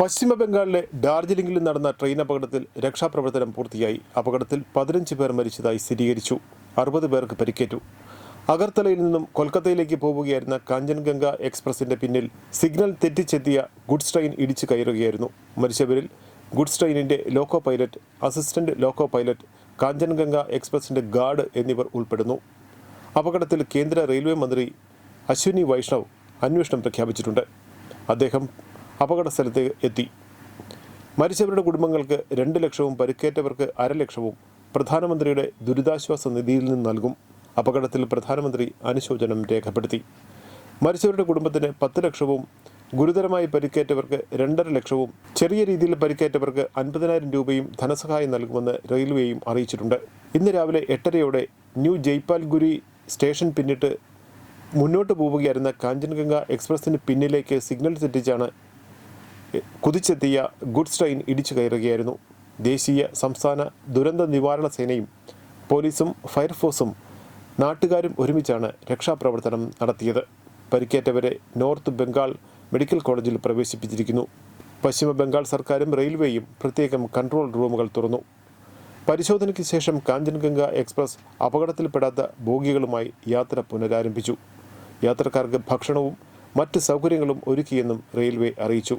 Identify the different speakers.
Speaker 1: പശ്ചിമ ബംഗാളിലെ ഡാർജിലിംഗിൽ നടന്ന ട്രെയിൻ അപകടത്തിൽ രക്ഷാപ്രവർത്തനം പൂർത്തിയായി. അപകടത്തിൽ പതിനഞ്ച് പേർ മരിച്ചതായി സ്ഥിരീകരിച്ചു. അറുപത് പേർക്ക് പരിക്കേറ്റു. അഗർത്തലയിൽ നിന്നും കൊൽക്കത്തയിലേക്ക് പോവുകയായിരുന്ന കാഞ്ചൻഗംഗ എക്സ്പ്രസിന്റെ പിന്നിൽ സിഗ്നൽ തെറ്റിച്ചെത്തിയ ഗുഡ്സ് ട്രെയിൻ ഇടിച്ചു കയറുകയായിരുന്നു. മരിച്ചവരിൽ ഗുഡ്സ് ട്രെയിനിന്റെ loco pilot assistant loco pilot Kanchenjunga എക്സ്പ്രസിന്റെ guard എന്നിവർ ഉൾപ്പെടുന്നു. അപകടത്തിൽ കേന്ദ്ര റെയിൽവേ മന്ത്രി അശ്വിനി വൈഷ്ണവ് അന്വേഷണം പ്രഖ്യാപിച്ചിട്ടുണ്ട്. അദ്ദേഹം അപകട സ്ഥലത്ത് എത്തി. മരിച്ചവരുടെ കുടുംബങ്ങൾക്ക് രണ്ട് ലക്ഷവും പരിക്കേറ്റവർക്ക് അരലക്ഷവും പ്രധാനമന്ത്രിയുടെ ദുരിതാശ്വാസ നിധിയിൽ നിന്ന് നൽകും. അപകടത്തിൽ പ്രധാനമന്ത്രി അനുശോചനം രേഖപ്പെടുത്തി. മരിച്ചവരുടെ കുടുംബത്തിന് പത്ത് ലക്ഷവും ഗുരുതരമായി പരിക്കേറ്റവർക്ക് രണ്ടര ലക്ഷവും ചെറിയ രീതിയിൽ പരിക്കേറ്റവർക്ക് അൻപതിനായിരം രൂപയും ധനസഹായം നൽകുമെന്ന് റെയിൽവേയും അറിയിച്ചിട്ടുണ്ട്. ഇന്ന് രാവിലെ എട്ടരയോടെ ന്യൂ ജയ്പാൽഗുരി സ്റ്റേഷൻ പിന്നിട്ട് മുന്നോട്ട് പോവുകയായിരുന്ന കാഞ്ചൻഗംഗ എക്സ്പ്രസിന് പിന്നിലേക്ക് സിഗ്നൽ തെറ്റിച്ചാണ് കുതിച്ചെത്തിയ ഗുഡ്സ് ട്രെയിൻ ഇടിച്ചു കയറുകയായിരുന്നു. ദേശീയ സംസ്ഥാന ദുരന്ത നിവാരണ സേനയും പോലീസും ഫയർഫോഴ്സും നാട്ടുകാരും ഒരുമിച്ചാണ് രക്ഷാപ്രവർത്തനം നടത്തിയത്. പരിക്കേറ്റവരെ നോർത്ത് ബംഗാൾ മെഡിക്കൽ കോളേജിൽ പ്രവേശിപ്പിച്ചിരിക്കുന്നു. പശ്ചിമ ബംഗാൾ സർക്കാരും റെയിൽവേയും പ്രത്യേകം കൺട്രോൾ റൂമുകൾ തുറന്നു. പരിശോധനയ്ക്ക് ശേഷം കാഞ്ചൻഗംഗ എക്സ്പ്രസ് അപകടത്തിൽപ്പെടാത്ത ബോഗികളുമായി യാത്ര പുനരാരംഭിച്ചു. യാത്രക്കാർക്ക് ഭക്ഷണവും മറ്റ് സൗകര്യങ്ങളും ഒരുക്കിയെന്നും റെയിൽവേ അറിയിച്ചു.